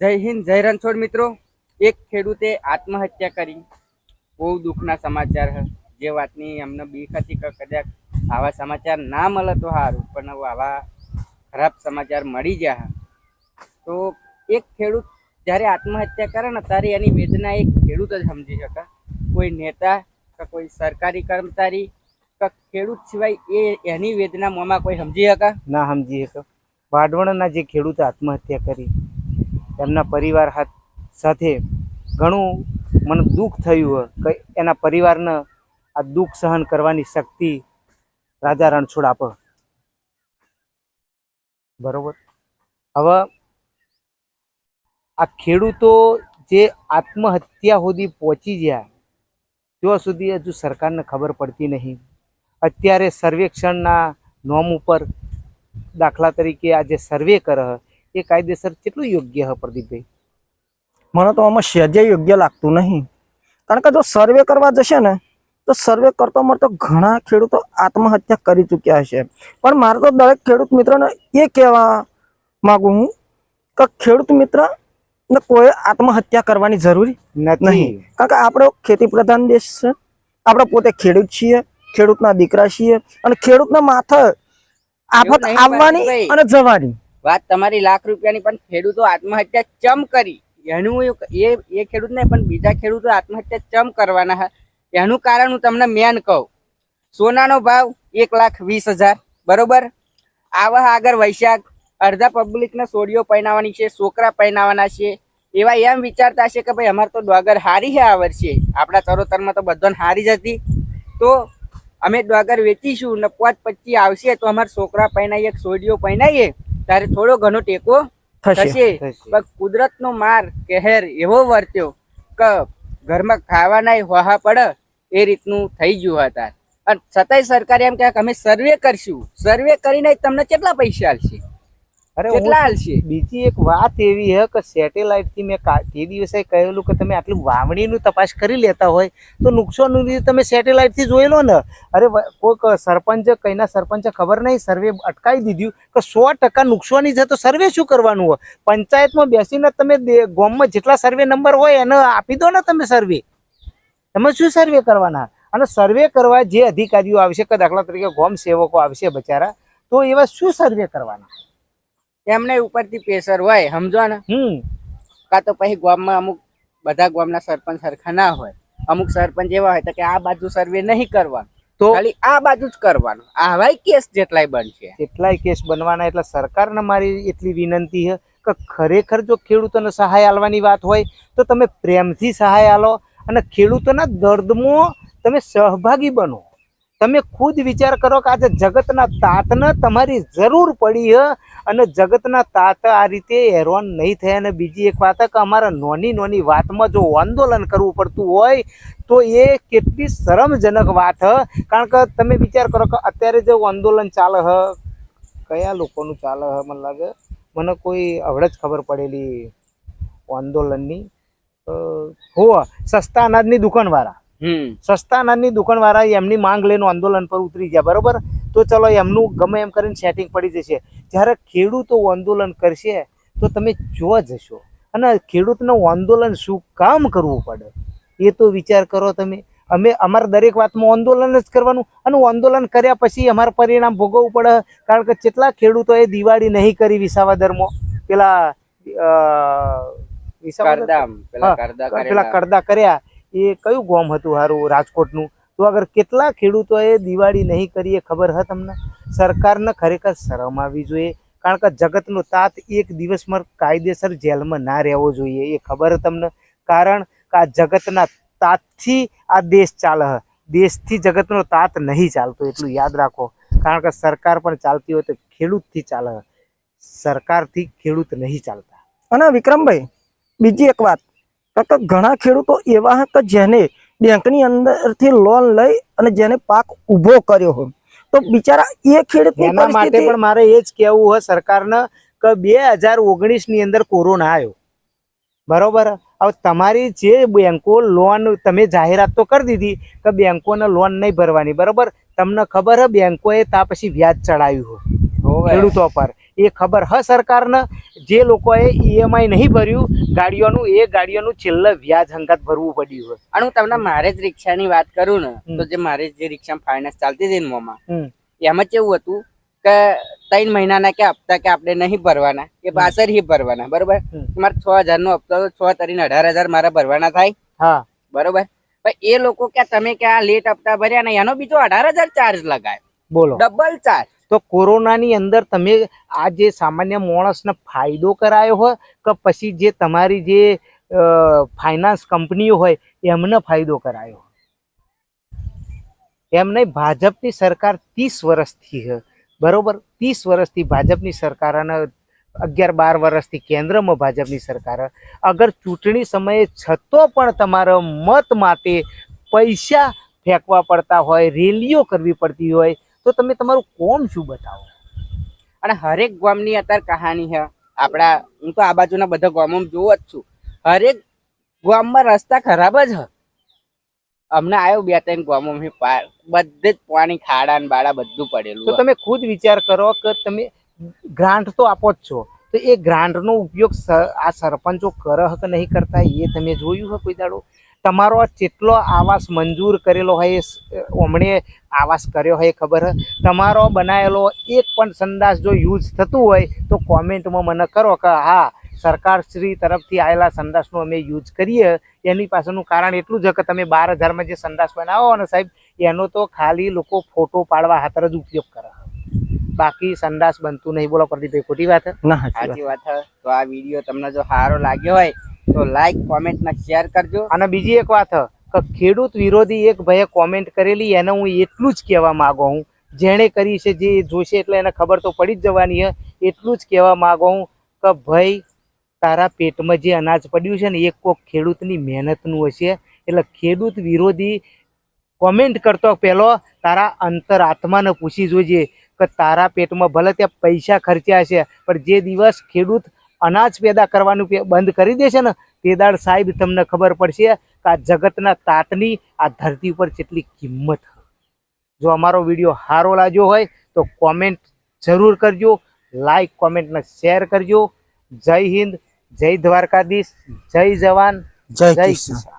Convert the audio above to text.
જય હિન્દ, જય રણછોડ મિત્રો. એક ખેડૂતે આત્મહત્યા કરી. બહુ દુઃખના સમાચાર જે વાતની અમને બીક હતી કે કદાચ આવા સમાચાર ના મળે તો સારું પણ આવા ખરાબ સમાચાર મળી ગયા તો એક ખેડૂત જ્યારે આત્મહત્યા કરે ને, ત્યારે એની વેદના એક ખેડૂત જ સમજી શકે. કોઈ નેતા કે કોઈ સરકારી કર્મચારી કે ખેડૂત સિવાય એ એની વેદના મોંમાં કોઈ સમજી શકે? ના સમજી શકે. વાઢવણના જે ખેડૂતે આત્મહત્યા કરી એમના પરિવાર સાથે ઘણું મને દુઃખ થયું કે એના પરિવારને આ દુઃખ સહન કરવાની શક્તિ રાજા રણછોડ આપો. બરોબર? હવે આ ખેડૂતો જે આત્મહત્યા સુધી પહોંચી ગયા, ત્યાં સુધી હજુ સરકારને ખબર પડતી નહીં. અત્યારે સર્વેક્ષણના નોમ ઉપર દાખલા તરીકે આ જે સર્વે કરે એ કાયદેસર કેટલું યોગ્ય હ પ્રદીપભાઈ? મને તો આમાં સહેજે યોગ્ય લાગતું નહીં. કારણ કે જો સર્વે કરવા જશે ને તો સર્વે કરતો મળતો ઘણા ખેડૂતો આત્મહત્યા કરી ચૂક્યા હશે પણ મારે તો દરેક ખેડૂત મિત્રને એ કહેવા માગું હું કે ખેડૂત મિત્ર ને કોઈ આત્મહત્યા કરવાની જરૂરી નહીં. કારણ કે આપણો ખેતી પ્રધાન દેશ છે. આપણે પોતે ખેડૂત છીએ ખેડૂતના દીકરા છીએ અને ખેડૂતના માથે આફત આવવાની અને જવાની. વાત તમારી લાખ રૂપિયાની, પણ ખેડૂતો આત્મહત્યા ચમ કરી? એનું એ એ ખેડૂત નહીં, પણ બીજા ખેડૂતો આત્મહત્યા ચમ કરવાના હા? એનું કારણ હું તમને મેન કહું. સોનાનો ભાવ એક લાખ વીસ હજાર, બરોબર? આવા આગળ વૈશાખ, અડધા પબ્લિકને સોડીઓ પહેરાવાની છે, છોકરા પહેરાવાના છે. એવા એમ વિચારતા છે કે ભાઈ, અમારે તો ડોગર હારી છે આ વર્ષે. આપણા ચરોતરમાં તો બધાને હારી જ હતી. તો અમે ડોગર વેચીશું ને પાંચ પચી આવશે તો અમારા છોકરા પહેરાઈએ સોડીઓ પહેરાઈએ ત્યારે થોડો ઘણો ટેકો થશે. પણ કુદરતનો માર કહેર એવો વર્ત્યો કે ઘરમાં ખાવાના હોહા પડે એ રીતનું થઈ ગયું હતા અને છતાંય સરકારે એમ કહે કે અમે સર્વે કરશું. સર્વે કરીને તમને કેટલા પૈસા આલશે અરે કેટલા બીજી એક વાત એવી હે કે સેટેલાઇટથી મેં તે દિવસે કહેલું કે તમે આટલું વાવણીનું તપાસ કરી લેતા હોય તો નુકસાન તમે સેટેલાઇટથી જોઈ લો ને. અરે કોઈક સરપંચ કઈના સરપંચે ખબર નહીં સર્વે અટકાવી દીધું કે સો ટકા નુકસાની છે તો સર્વે શું કરવાનું હોય? પંચાયતમાં બેસીને તમે ગામમાં જેટલા સર્વે નંબર હોય એને આપી દો ને તમે સર્વે. તમે શું સર્વે કરવાના? અને સર્વે કરવા જે અધિકારીઓ આવશે કે દાખલા તરીકે ગોમ સેવકો આવશે બચારા તો એવા શું સર્વે કરવાના? એમને ઉપરથી પ્રેશર હોય સમજો ને? હમ. કાં તો પછી ગામમાં અમુક બધા ગામના સરપંચ સરખા ના હોય. અમુક સરપંચ એવા હોય તો કે આ બાજુ સર્વે નહીં કરવાનું. તો ખાલી આ બાજુ જ કરવાનું. આવાય કેસ જેટલાય બનશે. કેટલાય કેસ બનવાના એટલે સરકારને મારી એટલી વિનંતી છે કે ખરેખર જો ખેડૂતોને સહાય આલવાની વાત હોય તો તમે પ્રેમથી સહાય આલો અને ખેડૂતોના દર્દમાં તમે સહભાગી બનો. તમે ખુદ વિચાર કરો કે આજે જગતના તાતને તમારી જરૂર પડી હ અને જગતના તાત આ રીતે હેરાન નહીં થયા. અને બીજી એક વાત કે અમારા નાની નાની વાતમાં જો આંદોલન કરવું પડતું હોય તો એ કેટલી શરમજનક વાત હ. કારણ કે તમે વિચાર કરો કે અત્યારે જે આંદોલન ચાલે હ, કયા લોકોનું ચાલે હ મને લાગે? મને કોઈ હવડે જ ખબર પડેલી આંદોલનની. હો સસ્તા અનાજની દુકાનવાળા. સસ્તા અનાજની દુકાનવાળા એમની માંગ લઈને આંદોલન પર ઉતરી ગયા બરોબર? તો ચલો એમનું ગમે એમ કરીને સેટિંગ પડી જશે. જ્યારે ખેડૂતો આંદોલન કરશે તો તમે જોવા જશો અને ખેડૂતનું આંદોલન શું કામ કરવું પડે? એ તો વિચાર કરો તમે. અમે અમારે દરેક વાતમાં આંદોલન જ કરવાનું. અને આંદોલન કર્યા પછી અમારે પરિણામ ભોગવવું પડે. કારણ કે કેટલા ખેડૂતોએ દિવાળી નહીં કરી વિસાવદરમાં પેલા પેલા. કરદા કર્યા. એ કયું ગામ હતું હારું રાજકોટનું? તો અગર કેટલા ખેડૂતોએ દિવાળી નહીં કરી એ ખબર હે તમને? સરકારને ખરેખર શરમ આવવી જોઈએ. કારણ કે જગતનો તાત એક દિવસમાં કાયદેસર જેલમાં ના રહેવો જોઈએ, એ ખબર તમને? કારણ કે આ જગતના તાતથી આ દેશ ચાલે દેશથી જગતનો તાત નહીં ચાલતો, એટલું યાદ રાખો. કારણ કે સરકાર પણ ચાલતી હોય તો ખેડૂતથી ચાલે સરકારથી ખેડૂત નહીં ચાલતા. અને વિક્રમભાઈ, બીજી એક વાત. તો કે ઘણા ખેડૂતો એવા કે જેને બેંકની અંદરથી લોન લઈ અને જેને પાક ઊભો કર્યો હોય. તો બિચારા એ ખેડૂતની એના માટે પણ મારે એ જ કહેવું હોય સરકારને કે બે હજાર અંદર કોરોના આવ્યો બરોબર? હવે તમારી જે બેંકો લોન તમે જાહેરાત તો કરી દીધી કે બેંકોને લોન નહીં ભરવાની. બરોબર? તમને ખબર હે બેંકોએ તા પછી વ્યાજ ચડાવ્યું હોય ખેડૂતો પર. એ ખબર હ સરકારને? જે લોકોએ ઈએમઆઈ નહીં ભર્યું ગાડીઓનું એ ગાડીઓનું છેલ્લે વ્યાજ હંગાત ભરવું પડ્યું હોય. અને હું તમને મારે જ રિક્ષાની વાત કરું ને તો જે મારે જે રિક્ષા ફાઇનાન્સ ચાલતી હતી ને મોમાં. એમાં કેવું હતું કે ત્રણ મહિનાના કે હપ્તા કે આપણે નહીં ભરવાના એ પાછળ હી ભરવાના બરોબર. મારે છ હજાર નો હપ્તો તો છ તરીને અઢાર હજાર મારા ભરવાના થાય હા. બરોબર? પણ એ લોકો કે તમે કે આ લેટ હપ્તા ભર્યા ને એનો બીજો અઢાર હજાર ચાર્જ લગાય. બોલો. ડબલ ચાર્જ તો કોરોનાની અંદર તમે આ જે સામાન્ય માણસને ફાયદો કરાયો હોય કે પછી જે તમારી જે ફાઇનાન્સ કંપનીઓ હોય એમને ફાયદો કરાયો એમ નહીં, ભાજપની સરકાર ત્રીસ વર્ષથી છે બરોબર? ત્રીસ વર્ષથી ભાજપની સરકાર અને અગિયાર બાર વર્ષથી કેન્દ્રમાં ભાજપની સરકાર અગર ચૂંટણી સમયે છતો પણ તમારા મત માટે પૈસા ફેંકવા પડતા હોય, રેલીઓ કરવી પડતી હોય તો તમે તમારું કોમ શું બતાવો? અને હરેક ગામની અત્યારે કહાની છે. આપણા હું તો આ બાજુના બધા ગામોમાં જોઉં જ છું. હરેક ગામમાં રસ્તા ખરાબ જ છે હમણાં આવ્યો બે ત્રણ ગામોમાં પાર. બધે જ પાણી ખાડા ને બાળા બધું પડેલું તો તમે ખુદ વિચાર કરો કે તમે ગ્રાન્ટ તો આપો જ છો. તો એ ગ્રાન્ટનો ઉપયોગ આ સરપંચો કરે કે નહીં કરતા એ તમે જોયું હોય કોઈ દાડો? તમારો જેટલો આવાસ મંજૂર કરેલો હોય એ હમણે આવાસ કર્યો હોય ખબર તમારો બનાવેલો એક પણ સંદાસ જો યુઝ થતું હોય તો કોમેન્ટમાં મને કરો કે હા સરકારશ્રી તરફથી આવેલા સંદાસનો અમે યુઝ કરીએ. એની પાછળનું કારણ એટલું જ કે તમે બાર હજારમાં જે સંદાસ બનાવો ને સાહેબ, એનો તો ખાલી લોકો ફોટો પાડવા હાથર જ ઉપયોગ કરે બાકી સંદાસ બનતું નહીં. બોલો પ્રદીપભાઈ ખોટી વાત ના સાચી વાત. તો આ વીડિયો તમને જો સારો લાગ્યો હોય તો લાઈક કોમેન્ટ શેર કરજો. અને બીજી એક વાત કે ખેડૂત વિરોધી એક ભાઈએ કોમેન્ટ કરેલી એને હું એટલું જ કહેવા માંગુ હું. જેણે કરી છે જે જોશે એટલે એને ખબર તો પડી જ જવાની હે. એટલું જ કહેવા માંગુ હું કે ભાઈ તારા પેટમાં જે અનાજ પડ્યું છે ને એ કોક ખેડૂતની મહેનતનું હશે. એટલે ખેડૂત વિરોધી કોમેન્ટ કરતો પહેલો તારા અંતર આત્માને પૂછી જોજે. કે તારા પેટમાં ભલે ત્યાં પૈસા ખર્ચ્યા છે પણ જે દિવસ ખેડૂત અનાજ પેદા કરવાનું બંધ કરી દેશે ને તે દાડ સાહેબ તમને ખબર પડશે કે આ જગતના તાતની આ ધરતી ઉપર કેટલી કિંમત જો અમારો વીડિયો સારો લાગ્યો હોય તો કોમેન્ટ જરૂર કરજો લાઈક કોમેન્ટને શેર કરજો. જય હિન્દ જય દ્વારકાધીશ જય જવાન જય જય કિસાન.